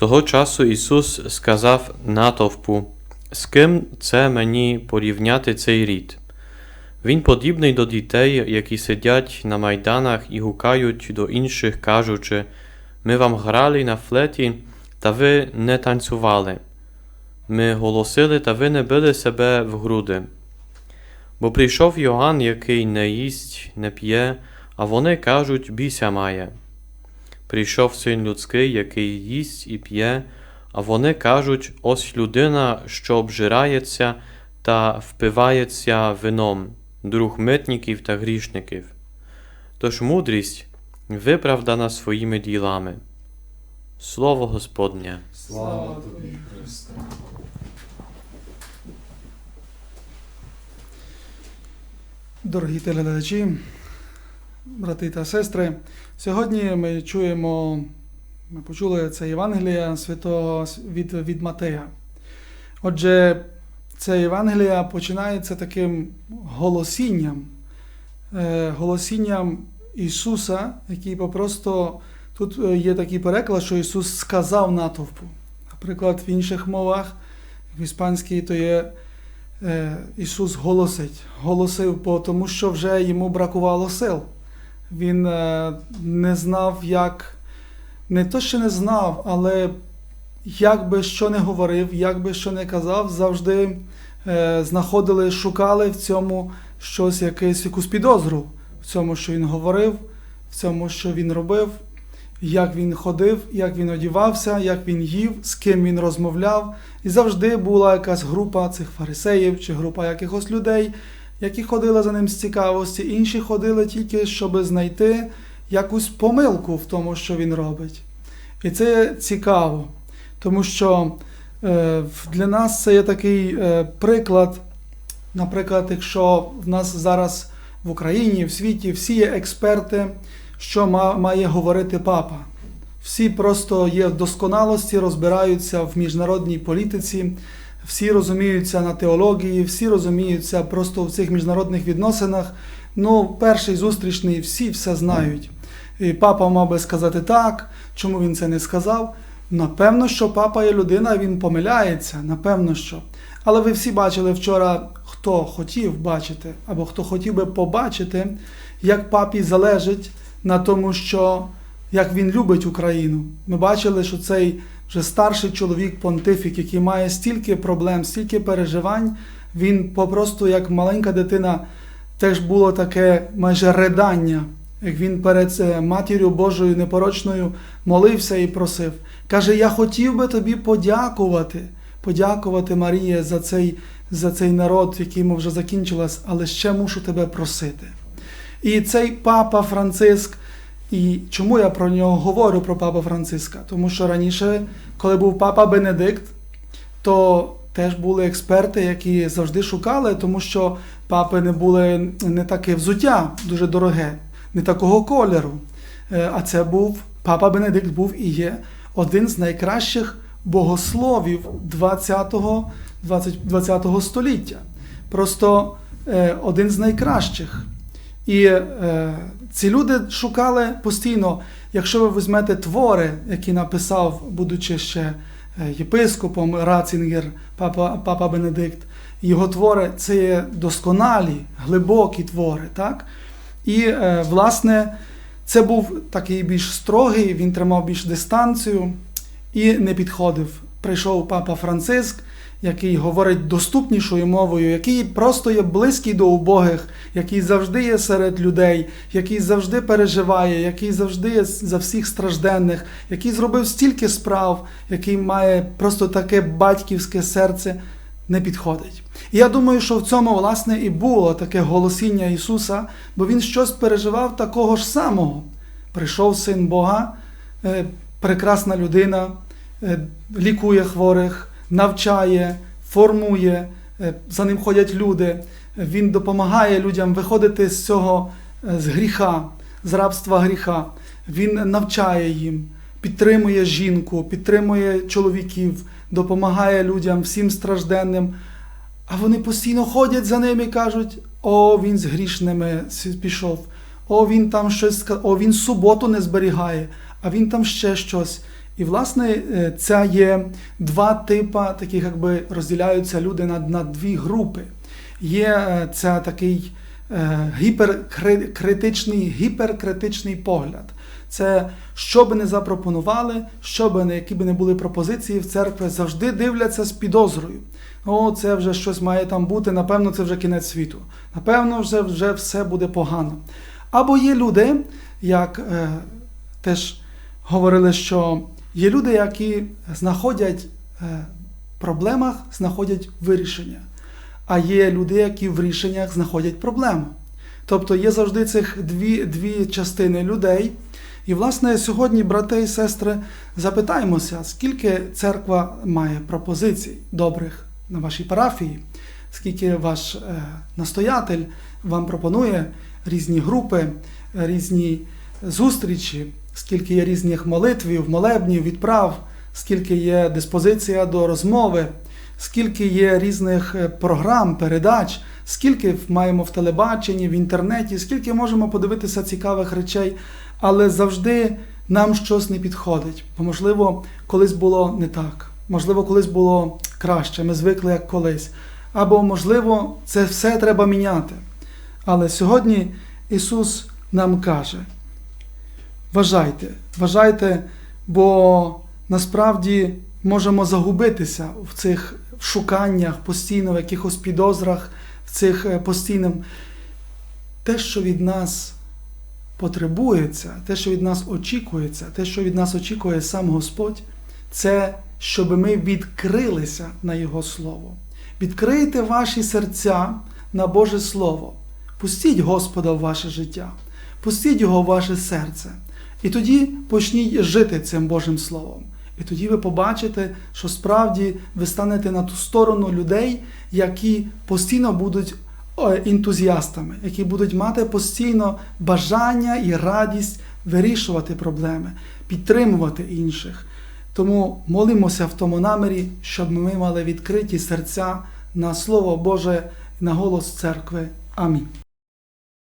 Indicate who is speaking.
Speaker 1: Того часу Ісус сказав натовпу, з ким це мені порівняти цей рід? Він подібний до дітей, які сидять на майданах і гукають до інших, кажучи, ми вам грали на флеті, та ви не танцювали. Ми голосили, та ви не били себе в груди. Бо прийшов Йоанн, який не їсть, не п'є, а вони кажуть, бійся має. Прийшов син людський, який їсть і п'є, а вони кажуть, ось людина, що обжирається та впивається вином, друг митників та грішників. Тож мудрість виправдана своїми ділами. Слово Господнє.
Speaker 2: Слава тобі, Христе.
Speaker 3: Дорогі телеглядачі, брати та сестри, сьогодні ми чуємо, ми почули це Євангелія святого від, від Матея. Отже, це Євангелія починається таким голосінням, е, голосінням Ісуса, який попросту тут е, є такий переклад, що Ісус сказав натовпу. Наприклад, в інших мовах, в іспанській, то є е, Ісус голосить, голосив, тому що вже йому бракувало сил. Він е, не знав, як, не то, що не знав, але як би що не говорив, як би що не казав, завжди е, знаходили, шукали в цьому щось, якесь, якусь підозру, в цьому, що він говорив, в цьому, що він робив, як він ходив, як він одівався, як він їв, з ким він розмовляв. І завжди була якась група цих фарисеїв чи група якихось людей, які ходили за ним з цікавості, інші ходили тільки, щоб знайти якусь помилку в тому, що він робить. І це цікаво, тому що е, для нас це є такий е, приклад. Наприклад, якщо в нас зараз в Україні, в світі всі є експерти, що має говорити папа. Всі просто є в досконалості, розбираються в міжнародній політиці, всі розуміються на теології, всі розуміються просто в цих міжнародних відносинах. Ну, перший зустрічний, всі все знають. І папа мав би сказати так, чому він це не сказав. Напевно, що папа є людина, він помиляється, напевно, що. Але ви всі бачили вчора, хто хотів бачити, або хто хотів би побачити, як папі залежить на тому, що як він любить Україну. Ми бачили, що цей вже старший чоловік, понтифік, який має стільки проблем, стільки переживань, він попросту, як маленька дитина, теж було таке майже ридання, як він перед е, матір'ю Божою непорочною молився і просив. Каже: Я хотів би тобі подякувати, подякувати Марія за цей, за цей народ, який йому вже закінчилось, але ще мушу тебе просити. І цей папа Франциск, і чому я про нього говорю, про папа Франциска? Тому що раніше, коли був папа Бенедикт, то теж були експерти, які завжди шукали, тому що папи не були не таке взуття дуже дороге, не такого кольору. Е, А це був папа Бенедикт був і є один з найкращих богословів 20-го 20, 20-го століття. Просто е, один з найкращих. І е, ці люди шукали постійно, якщо ви візьмете твори, які написав, будучи ще е, єпископом Рацінгер, папа, папа Бенедикт, його твори це є досконалі, глибокі твори. Так? І, е, власне, це був такий більш строгий, він тримав більш дистанцію і не підходив. Прийшов папа Франциск, який говорить доступнішою мовою, який просто є близький до убогих, який завжди є серед людей, який завжди переживає, який завжди є за всіх стражденних, який зробив стільки справ, який має просто таке батьківське серце, не підходить. І я думаю, що в цьому власне і було таке голосіння Ісуса, бо Він щось переживав такого ж самого. Прийшов син Бога, е, прекрасна людина, е, лікує хворих, навчає, формує, е, за ним ходять люди. Він допомагає людям виходити з цього е, з гріха, з рабства гріха. Він навчає їм, підтримує жінку, підтримує чоловіків, допомагає людям, всім стражденним. А вони постійно ходять за ним і кажуть: о, він з грішними пішов, о, він там щось о, він суботу не зберігає, а він там ще щось. І, власне, це є два типи, таких якби розділяються люди на, на дві групи. Є це такий е, гіперкритичний, гіперкритичний погляд. Це що би не запропонували, що би не, які би не були пропозиції в церкві, завжди дивляться з підозрою. О, це вже щось має там бути, напевно, це вже кінець світу. Напевно, вже, вже все буде погано. Або є люди, як е, теж говорили, що є люди, які знаходять е, в проблемах, знаходять вирішення. А є люди, які в рішеннях знаходять проблему. Тобто є завжди цих дві, дві частини людей. І, власне, сьогодні, брати і сестри, запитаємося, скільки церква має пропозицій добрих на вашій парафії, скільки ваш е, настоятель вам пропонує різні групи, різні зустрічі, скільки є різних молитвів, молебнів, відправ, скільки є диспозиція до розмови, скільки є різних е, програм, передач, скільки маємо в телебаченні, в інтернеті, скільки можемо подивитися цікавих речей, але завжди нам щось не підходить. Бо, можливо, колись було не так, можливо, колись було краще, ми звикли як колись. Або, можливо, це все треба міняти. Але сьогодні Ісус нам каже: вважайте, вважайте, бо насправді можемо загубитися в цих шуканнях, постійно в якихось підозрах, в цих е, постійним. Те, що від нас потребується, те, що від нас очікується, те, що від нас очікує сам Господь, це щоб ми відкрилися на Його Слово. Відкрийте ваші серця на Боже Слово. Пустіть Господа в ваше життя, пустіть Його в ваше серце. І тоді почніть жити цим Божим Словом. І тоді ви побачите, що справді ви станете на ту сторону людей, які постійно будуть ентузіастами, які будуть мати постійно бажання і радість вирішувати проблеми, підтримувати інших. Тому молимося в тому намірі, щоб ми мали відкриті серця на Слово Боже, на голос церкви. Амінь.